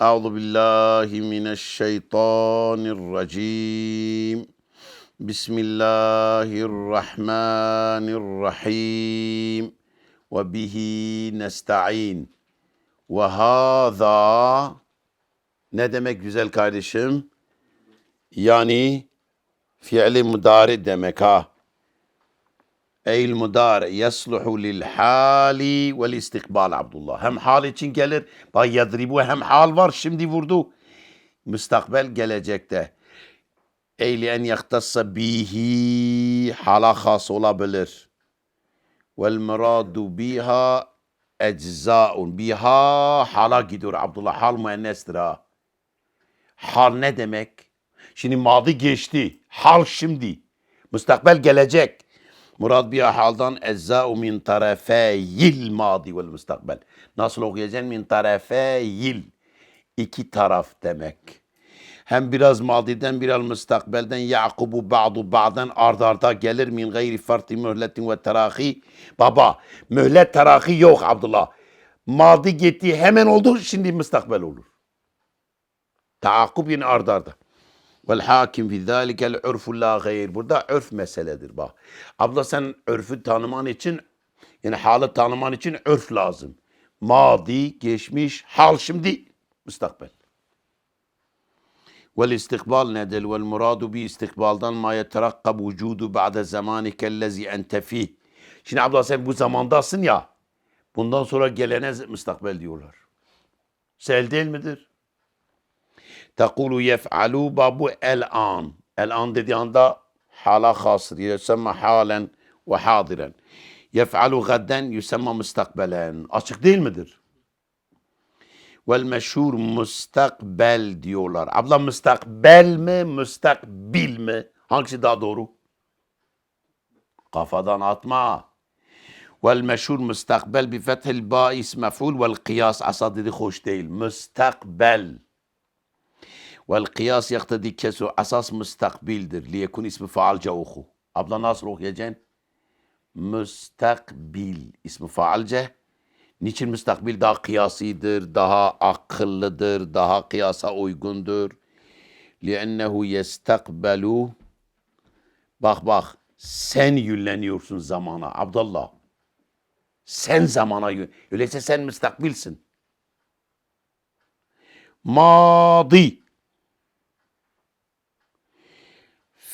أعوذ بالله من الشيطان الرجيم بسم الله الرحمن الرحيم وبه نستعين وهذا ne demek güzel kardeşim? Yani fiili mudari demek ha. Eil mudari yasluhu lil hali vel istikbal Abdullah. Hem hal için gelir. Bak yadribu hem hal var şimdi vurdu. Müstakbel gelecekte. Eyli en yaktassa bihi hala has olabilir. Vel muradu biha eczaun. Biha hala gidiyor Abdullah. Hal müennestir ha. Hal ne demek? Şimdi madı geçti. Hal şimdi. Müstakbel gelecek. Murad biha haldan ezza'u min tarafeyil madi vel müstakbel. Nasıl okuyacaksın? Min tarafeyil. İki taraf demek. Hem biraz madiden biraz müstakbelden Yakubu ba'du ba'dan ard arda gelir min gayri farti mühletin ve terahi. Baba mühlet terahi yok Abdullah. Madi gitti hemen oldu şimdi müstakbel olur. Taakkub yine ard arda. Vel hakim fi zalikel urfu la gayr. Burada örf meseledir bak. Abla sen örfü tanıman için yani halı tanıman için örf lazım. Madi, geçmiş, hal şimdi, müstakbel. Vel istikbal nedir? Vel muradu bi istikbaldan ma yeterakkab vücudu ba'de zamanike ellezi ente fih. Şimdi abla sen bu zamandasın ya. Bundan sonra gelene müstakbel diyorlar. Sel değil midir? Tekulu yef'alu babu el an. El an dediği anda hala hasır. Yusemma halen ve hadiren. Yef'alu. Açık değil midir? Vel meşhur diyorlar. Abla müstakbel mi, müstakbil mi? Hangisi daha doğru? Kafadan atma. Vel meşhur müstakbel bi fethil ba ism mef'ul vel kıyas asa değil. Müstakbel. Vel kıyas yaktadi kesu asas müstakbildir. Liyekun ismi faalca oku. Abla nasıl okuyacaksın? Müstakbil ismi faalce. Niçin müstakbil daha kıyasidir, daha akıllıdır, daha kıyasa uygundur? لِأَنَّهُ يَسْتَقْبَلُ Bak bak, sen yönleniyorsun zamana Abdullah. Sen zamana yön. Öyleyse sen müstakbilsin. Madi.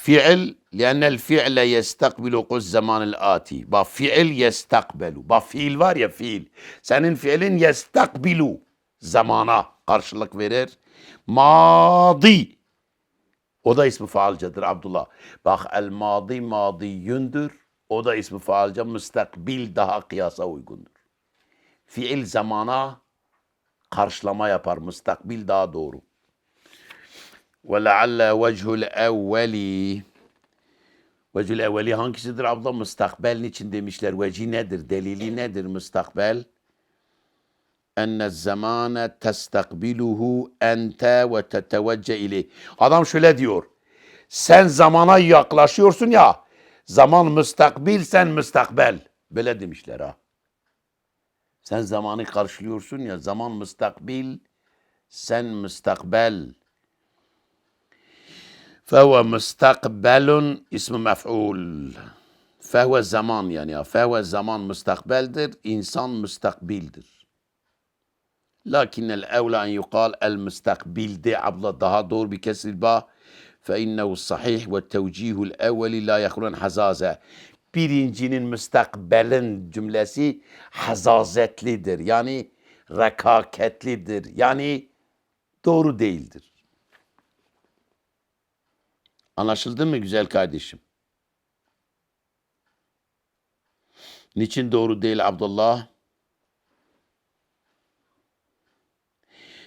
Fiil لأن الفعل يستقبل قص zaman الآتي. Bak fiil yestakbelu. Bak fiil var ya fiil. Senin fiilin yestakbilu. Zamana karşılık verir. Madi. O da ismi faalcadır Abdullah. Bak el madi madiyündür. O da ismi faalca müstakbil daha kıyasa uygundur. Fiil zamana karşılama yapar. Müstakbil daha doğru. Lealle vechul evveli Vecül evveli hangisidir abla? Müstakbel için demişler. Veci nedir? Delili nedir müstakbel? Enne zamane testakbiluhu ente ve tetevecce ileyh. Adam şöyle diyor. Sen zamana yaklaşıyorsun ya. Zaman müstakbil, sen müstakbel. Böyle demişler ha. Sen zamanı karşılıyorsun ya. Zaman müstakbil, sen müstakbel. فهو مستقبل اسم مفعول فهو zaman yani ya. فهو zaman müstakbeldir. İnsan müstakbildir. Lakin el evla en yukal el müstakbildi abla daha doğru bir kesil ba فإنه الصحيح والتوجيه الأول لا يخلون حزازة birincinin müstakbelin cümlesi hazazetlidir. Yani rekaketlidir. Yani doğru değildir. Anlaşıldı mı güzel kardeşim? Niçin doğru değil Abdullah?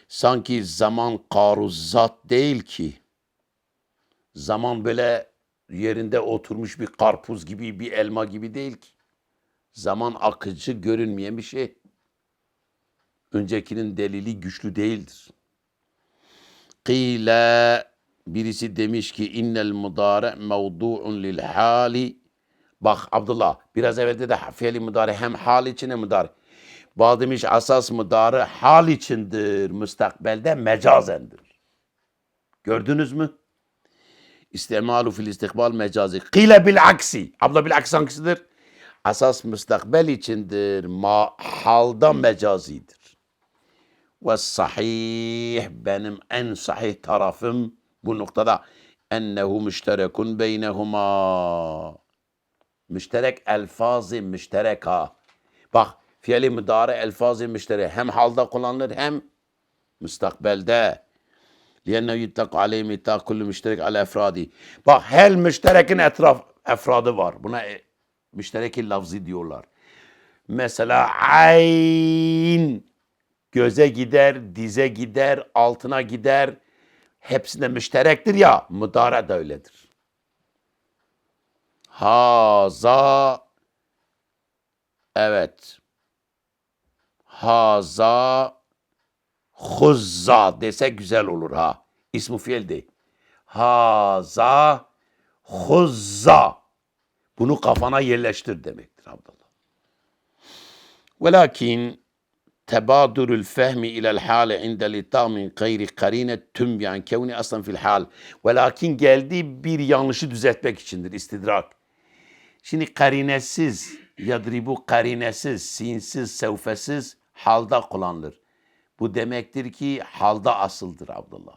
Sanki zaman karuzat değil ki. Zaman böyle yerinde oturmuş bir karpuz gibi, bir elma gibi değil ki. Zaman akıcı görünmeyen bir şey. Öncekinin delili güçlü değildir. Kile birisi demiş ki innel mudare mevdu'un lil hali. Bak Abdullah biraz evvel de fiili mudare hem hal için hem mudare. Bazı demiş asas mıdarı hal içindir. Müstakbelde mecazendir. Gördünüz mü? İstimalu fil istikbal mecazi. Kile bil aksi. Abla bil aksi hangisidir? Asas müstakbel içindir. Ma halda mecazidir. Ve sahih benim en sahih tarafım bu noktada ennehu müşterekun beynehuma. Müşterek elfazı müştereka. Bak fiili müdare elfazı müşterek hem halda kullanılır hem müstakbelde. لأنه يطلق عليه ميثاق كل مشترك على أفراده. Bak her müşterekin etraf efradı var. Buna e, müştereki lafzı diyorlar. Mesela ayn göze gider, dize gider, altına gider. Hepsinde müşterektir ya. Müdare de öyledir. Haza evet. Haza huzza dese güzel olur ha. İsmu fiil değil. Haza huzza. Bunu kafana yerleştir demektir Abdullah. Velakin tebadurul fehmi ilel hale inde litar min gayri karine tüm yani kevni aslan fil hal. Velakin geldiği bir yanlışı düzeltmek içindir istidrak. Şimdi karinesiz, yadribu karinesiz, sinsiz, sevfesiz halda kullanılır. Bu demektir ki halda asıldır Abdullah.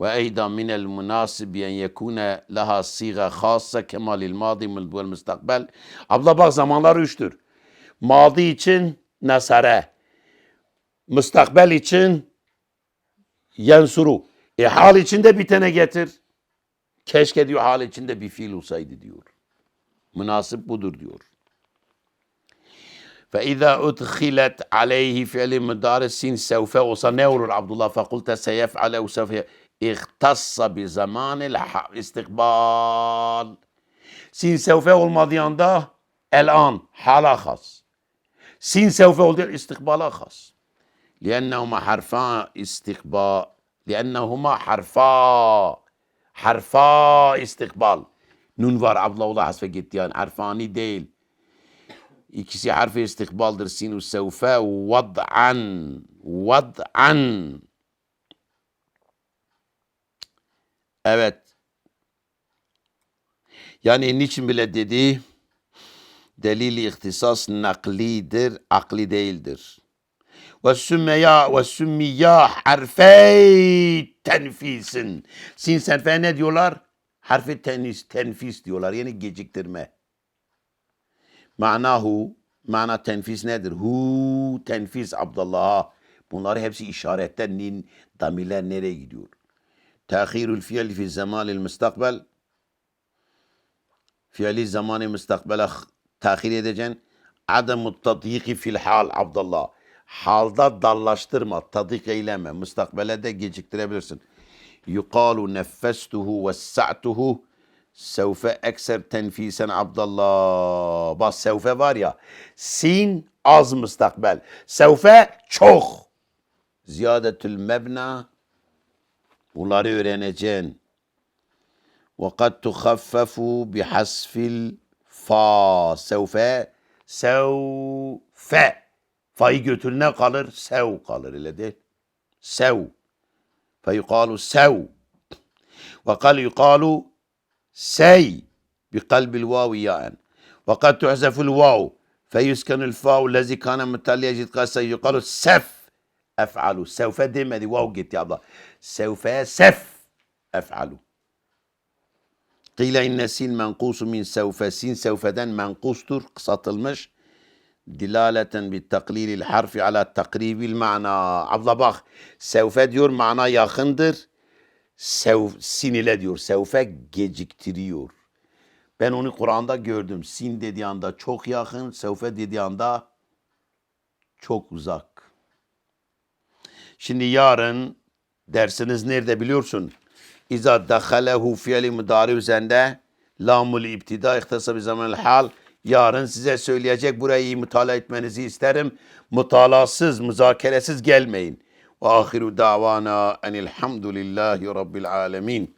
Ve eydan minel münasib en yekune laha siga khassa kemalil madi vel müstakbel. Abla bak zamanlar üçtür. Madi için nasare. Müstakbel için yensuru. E hal içinde bir tane getir. Keşke diyor hal içinde bir fiil olsaydı diyor. Münasip budur diyor. فإذا أدخلت عليه فعل مضارع سين سوف وصنور عبد الله فقلت سيفعل أو سوف اختص بزمان الاستقبال سين سوف olmadığı anda الآن حالة خاص سين سوف olduğu استقبال خاص لأنهما حرفان استقبال لأنهما حرفا حرفا استقبال nun var Abdullah hasfe gitti yani harfani değil. İkisi harfi istikbaldır. Sinu sevfe vad'an. Vad'an. Evet. Yani niçin bile dedi? Delili ihtisas naklidir, akli değildir. Ve sümmeya ve sümmiya harfey tenfisin. Sin senfe ne diyorlar? Harfi tenis, tenfis diyorlar. Yani geciktirme. Manahu, mana tenfis nedir? Hu tenfis Abdullah. Bunlar hepsi işaretten nin, damirler nereye gidiyor? Tehirul fiil fi zamanil müstakbel. Fiili zamanı müstakbele tahir edeceksin. Adem-u tadyiki fil hal Abdullah. Halda dallaştırma, tadik eyleme. Müstakbele de geciktirebilirsin. Yukalu neffestuhu ve sa'tuhu Sevfe ekser tenfisen Abdullah. Bak sevfe var ya. Sin az müstakbel. Sevfe çok. Ziyadetül mebna. Bunları öğreneceksin. Kad tuhaffefu bihasfil fa. Sevfe. Sevfe. Fa'yı götür ne kalır? Sev kalır öyle değil. Sev. Feyukalu sev. Ve kal بقلب الواو ياء وقد تحذف الواو فيسكن الفاء الذي كان متالي يجد قاسا يقال سف أفعل سوف دم هذه واو جت يا الله سوف سف أفعل Kile inne sil menkusu min sevfe. Sin sevfeden menkustur, kısaltılmış. Dilaleten bi taklilil harfi ala takribil mana. Abla bak, sevfe diyor mana yakındır. Sev, sin ile diyor, sevfe geciktiriyor. Ben onu Kur'an'da gördüm. Sin dediği anda çok yakın, sevfe dediği anda çok uzak. Şimdi yarın dersiniz nerede biliyorsun? İza dahalehu fiyali müdari üzerinde lamul ibtida ihtisa bir zamanel hal. Yarın size söyleyecek burayı iyi mutala etmenizi isterim. Mutalasız, müzakeresiz gelmeyin. Ve ahiru davana enilhamdülillahi rabbil alemin.